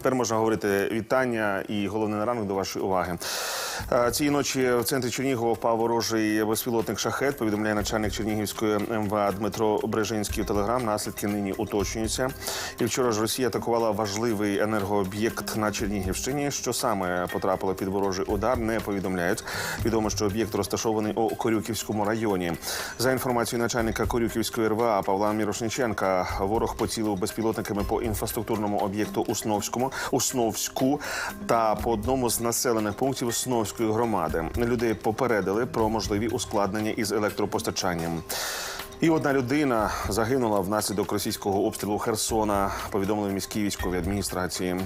Тепер можна говорити вітання і головне на ранок до вашої уваги. Цієї ночі в центрі Чернігова впав ворожий безпілотник шахет. Повідомляє начальник Чернігівської МВА Дмитро Брежинський у телеграм. Наслідки нині уточнюються. І вчора ж Росія атакувала важливий енергооб'єкт на Чернігівщині. Що саме потрапило під ворожий удар, не повідомляють. Відомо, що об'єкт розташований у Корюківському районі. За інформацією начальника Корюківської РВА Павла Мірошниченка, ворог поцілив безпілотниками по інфраструктурному об'єкту Усновському, Усновську та по одному з населених пунктів Сновської громади. Людей попередили про можливі ускладнення із електропостачанням. І одна людина загинула внаслідок російського обстрілу Херсона. Повідомили в міській військовій адміністрації.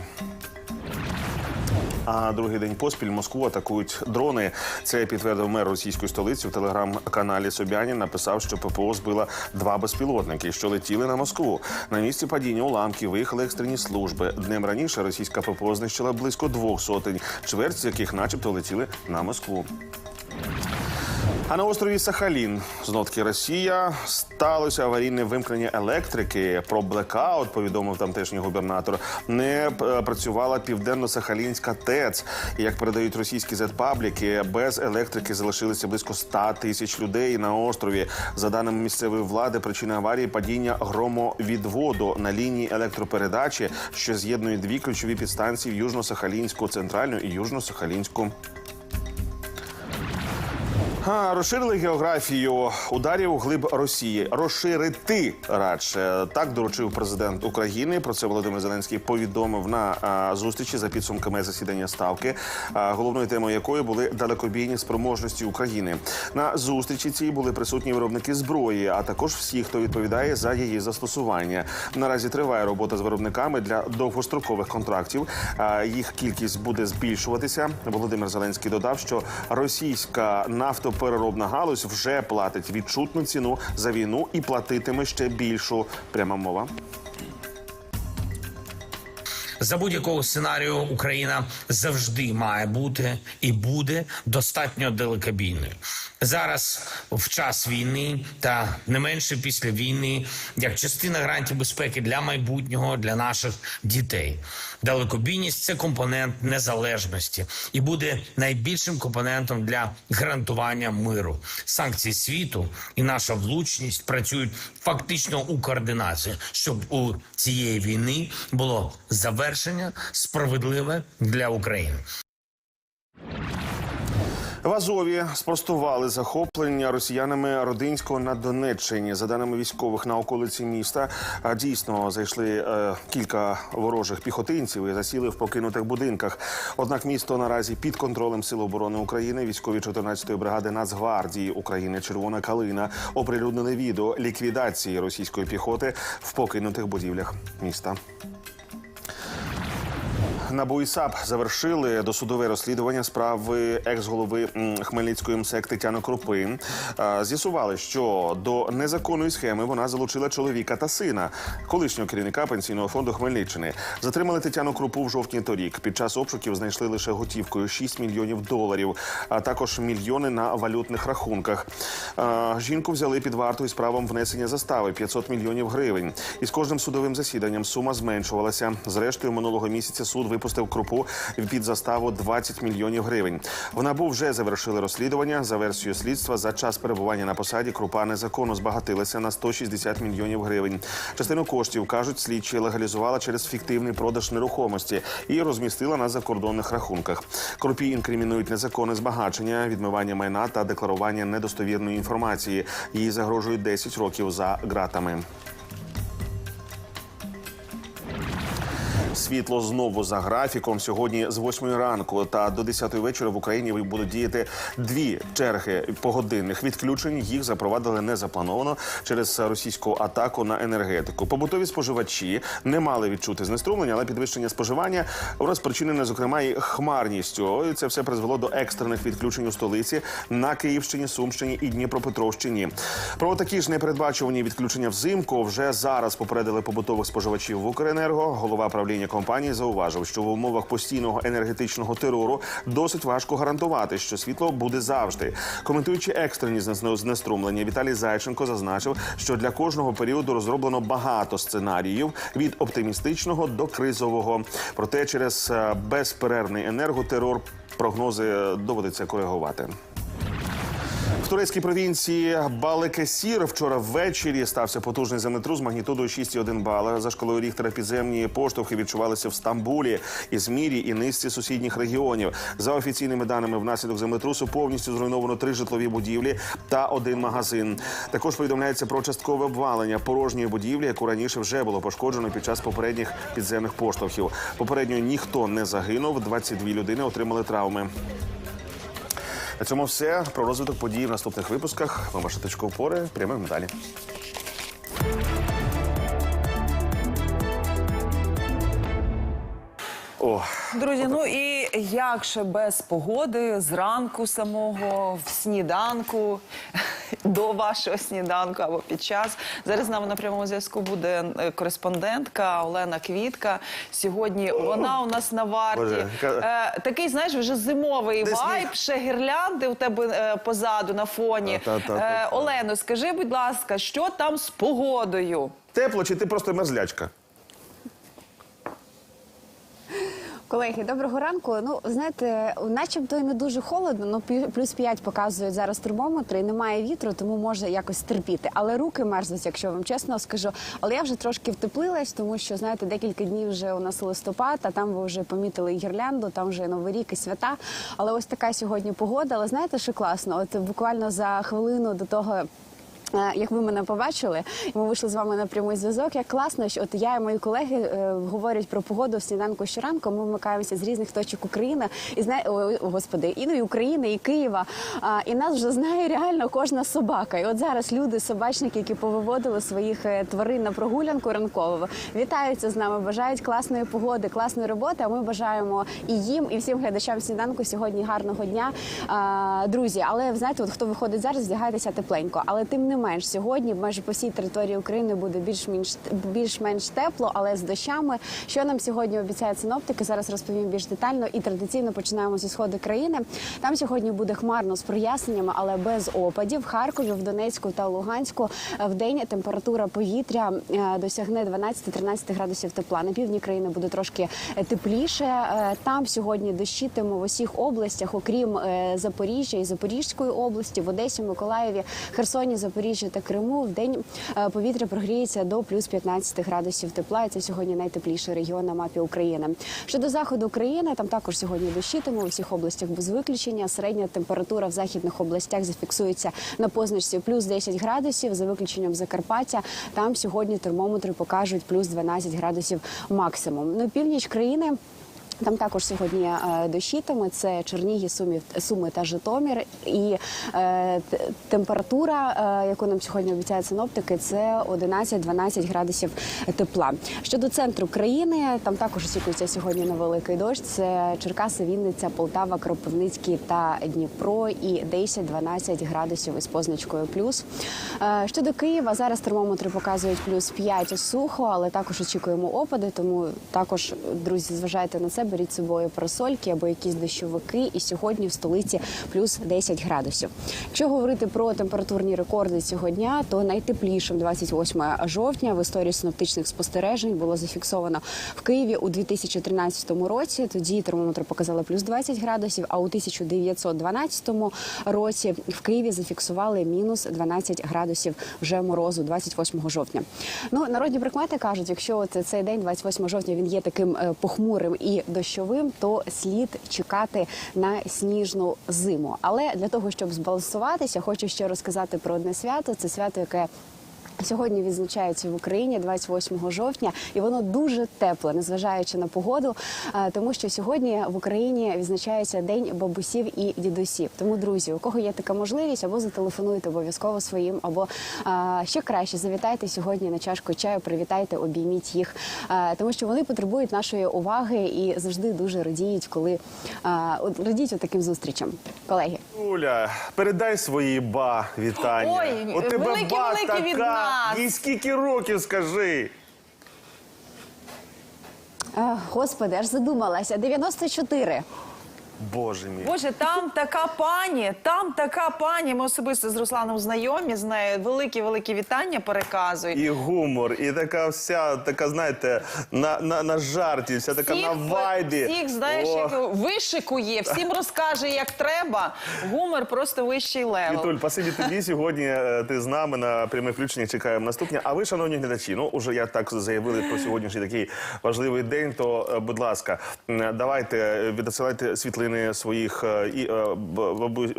А другий день поспіль Москву атакують дрони. Це підтвердив мер російської столиці в телеграм-каналі Собянін. Написав, що ППО збила два безпілотники, що летіли на Москву. На місці падіння уламків виїхали екстрені служби. Днем раніше російська ППО знищила близько двох сотень, чверть з яких, начебто, летіли на Москву. А на острові Сахалін знов таки Росія сталося аварійне вимкнення електрики. Про блекаут повідомив тамтешній губернатор. Не е, працювала південно-сахалінська ТЕЦ. Як передають російські зетпабліки, без електрики залишилися близько 100 тисяч людей на острові. За даними місцевої влади, причина аварії падіння громовідводу на лінії електропередачі, що з'єднує дві ключові підстанції в Южно-Сахалінську, центральну і Южно-Сахалінську. Розширили географію ударів у глиб Росії. Розширити радше так доручив президент України. Про це Володимир Зеленський повідомив на зустрічі за підсумками засідання ставки, головною темою якої були далекобійні спроможності України. На зустрічі цій були присутні виробники зброї, а також всі, хто відповідає за її застосування. Наразі триває робота з виробниками для довгострокових контрактів. Їх кількість буде збільшуватися. Володимир Зеленський додав, що російська нафтопереробна галузь вже платить відчутну ціну за війну і платитиме ще більшу. Пряма мова. За будь-якого сценарію Україна завжди має бути і буде достатньо далекобійною. Зараз, в час війни, та не менше після війни, як частина гарантій безпеки для майбутнього для наших дітей. Далекобійність це компонент незалежності і буде найбільшим компонентом для гарантування миру. Санкції світу і наша влучність працюють фактично у координації, щоб у цієї війни було завершення справедливе для України. В Азові спростували захоплення росіянами Родинського на Донеччині. За даними військових на околиці міста, а, дійсно зайшли е, кілька ворожих піхотинців і засіли в покинутих будинках. Однак місто наразі під контролем Сил оборони України. Військові 14-ї бригади Нацгвардії України Червона калина оприлюднили відео ліквідації російської піхоти в покинутих будівлях міста. НАБУ і САП завершили досудове розслідування справи екс-голови Хмельницької МСЕК Тетяни Крупи. З'ясували, що до незаконної схеми вона залучила чоловіка та сина, колишнього керівника пенсійного фонду Хмельниччини. Затримали Тетяну Крупу в жовтні торік. Під час обшуків знайшли лише готівкою 6 мільйонів доларів, а також мільйони на валютних рахунках. Жінку взяли під варту із правом внесення застави 500 мільйонів гривень. І з кожним судовим засіданням сума зменшувалася. Зрештою, минулого місяця суд випустив крупу під заставу 20 мільйонів гривень. В НАБУ вже завершили розслідування. За версією слідства, за час перебування на посаді крупа незаконно збагатилася на 160 мільйонів гривень. Частину коштів кажуть, слідчі легалізувала через фіктивний продаж нерухомості і розмістила на закордонних рахунках. Крупі інкримінують незаконне збагачення, відмивання майна та декларування недостовірної інформації. Їй загрожують 10 років за ґратами. Світло знову за графіком. Сьогодні з 8 ранку та до 10 вечора в Україні будуть діяти дві черги погодинних відключень. Їх запровадили незаплановано через російську атаку на енергетику. Побутові споживачі не мали відчути знеструмлення, але підвищення споживання розпричинене, зокрема, і хмарністю. Це все призвело до екстрених відключень у столиці на Київщині, Сумщині і Дніпропетровщині. Про такі ж непередбачувані відключення взимку вже зараз попередили побутових споживачів в Укренерго. Голова правління компанії зауважив, що в умовах постійного енергетичного терору досить важко гарантувати, що світло буде завжди. Коментуючи екстрені знес- знеструмлення, Віталій Зайченко зазначив, що для кожного періоду розроблено багато сценаріїв від оптимістичного до кризового. Проте через е, безперервний енерготерор прогнози доводиться коригувати. В турецькій провінції Балекесір вчора ввечері стався потужний землетрус магнітудою 6,1 бала. За шкалою Ріхтера підземні поштовхи відчувалися в Стамбулі, Ізмірі і низці сусідніх регіонів. За офіційними даними, внаслідок землетрусу повністю зруйновано три житлові будівлі та один магазин. Також повідомляється про часткове обвалення порожньої будівлі, яку раніше вже було пошкоджено під час попередніх підземних поштовхів. Попередньо ніхто не загинув. 22 людини отримали травми. На цьому все про розвиток подій в наступних випусках. Ми ваша точка опори. Прямуємо далі. О, Друзі, ну і як ще без погоди зранку самого в сніданку до вашого сніданку або під час. Зараз з нами на прямому зв'язку буде е, кореспондентка Олена Квітка. Сьогодні вона у нас на варті. Боже, Е, такий, знаєш, вже зимовий Десь вайб, ні- ще гірлянди у тебе е, позаду на фоні. Е, Олено, скажи, будь ласка, що там з погодою? тепло чи ти просто мерзлячка? Колеги, доброго ранку. Ну, знаєте, начебто і не дуже холодно, ну плюс 5 показують зараз термометри, і немає вітру, тому може якось терпіти. Але руки мерзнуть, якщо вам чесно скажу. Але я вже трошки втеплилась, тому що знаєте, декілька днів вже у нас листопад, а там ви вже помітили гірлянду, там вже новий рік і свята. Але ось така сьогодні погода. Але знаєте, що класно? От буквально за хвилину до того. Е, Як ви мене побачили, ми вийшли з вами на прямий зв'язок. Як класно, що от я і мої колеги е, говорять про погоду в сніданку щоранку. Ми вмикаємося з різних точок України і знає, о, господи, і ну, і України, і Києва. А, і нас вже знає реально кожна собака. І от зараз люди, собачники, які повиводили своїх е, тварин на прогулянку ранкову, вітаються з нами, бажають класної погоди, класної роботи. А ми бажаємо і їм, і всім глядачам сніданку сьогодні гарного дня. А, друзі, але знаєте, от хто виходить зараз, вдягайтеся тепленько. Але тим не менш, сьогодні майже по всій території України буде більш-менш більш-менш тепло, але з дощами. Що нам сьогодні обіцяють синоптики? Зараз розповім більш детально і традиційно починаємо зі сходу країни. Там сьогодні буде хмарно з проясненнями, але без опадів. В Харкові, в Донецьку та Луганську е, в день температура повітря е, досягне 12-13 градусів тепла. На півдні країни буде трошки е, тепліше. Там сьогодні дощитиме в усіх областях, окрім Запоріжжя і Запорізької області, в Одесі, Миколаєві, Херсоні, Запоріжжі та Криму. В день е, повітря прогріється до плюс 15 градусів тепла. І це сьогодні найтепліший регіон на мапі України. Щодо заходу України, там також сьогодні дощитиме у всіх областях без виключення. Середня температура в західних областях зафіксується на позначці плюс 10 градусів, за виключенням Закарпаття. Там сьогодні термометри покажуть плюс 12 градусів максимум. Ну, північ країни. Там також сьогодні е, дощитиме. Це Чернігів, Суми, Суми та Житомир. І е, температура, е, яку нам сьогодні обіцяють синоптики, це 11-12 градусів тепла. Щодо центру країни, там також очікується сьогодні на великий дощ. Це Черкаси, Вінниця, Полтава, Кропивницький та Дніпро. І 10-12 градусів із позначкою плюс. Е, щодо Києва, зараз термометри показують плюс 5 сухо, але також очікуємо опади. Тому також, друзі, зважайте на це, беріть з собою парасольки або якісь дощовики. І сьогодні в столиці плюс 10 градусів. Якщо говорити про температурні рекорди цього дня, то найтеплішим 28 жовтня в історії синоптичних спостережень було зафіксовано в Києві у 2013 році. Тоді термометри показали плюс 20 градусів. А у 1912 році в Києві зафіксували мінус 12 градусів вже морозу 28 жовтня. Ну народні прикмети кажуть, якщо от цей день, 28 жовтня, він є таким е, похмурим і дощовим, то слід чекати на сніжну зиму. Але для того, щоб збалансуватися, хочу ще розказати про одне свято. Це свято, яке Сьогодні відзначається в Україні 28 жовтня, і воно дуже тепле, незважаючи на погоду, е, тому що сьогодні в Україні відзначається день бабусів і дідусів. Тому, друзі, у кого є така можливість, або зателефонуйте обов'язково своїм, або е, ще краще завітайте сьогодні на чашку чаю, привітайте, обійміть їх, е, тому що вони потребують нашої уваги і завжди дуже радіють, коли от радіють таким зустрічам. Колеги, Юля, передай своїй ба вітання. Ой, тебе великі, ба великі така. від нас. Їй скільки років скажи? Е, Господи, аж задумалася. 94. Боже мій. Боже, там така пані, там така пані. Ми особисто з Русланом знайомі з нею. Великі великі вітання переказують. І гумор, і така вся, така, знаєте, на, на, на жарті, вся така на вайбі. всіх знаєш, Ох. як вишикує, всім розкаже, як треба. Гумор просто вищий левел. Вітуль, спасибі тобі. Сьогодні е, ти з нами на пряме включення. Чекаємо наступне. А ви, шановні глядачі, ну уже я так заявили про сьогоднішній такий важливий день. То, е, будь ласка, давайте е, відсилайте світлини своїх е, і е,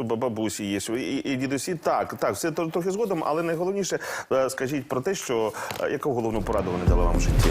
бабусі є і, дідусі. Так, так, все тр- трохи згодом, але найголовніше е, скажіть про те, що яку головну пораду вони дали вам в житті.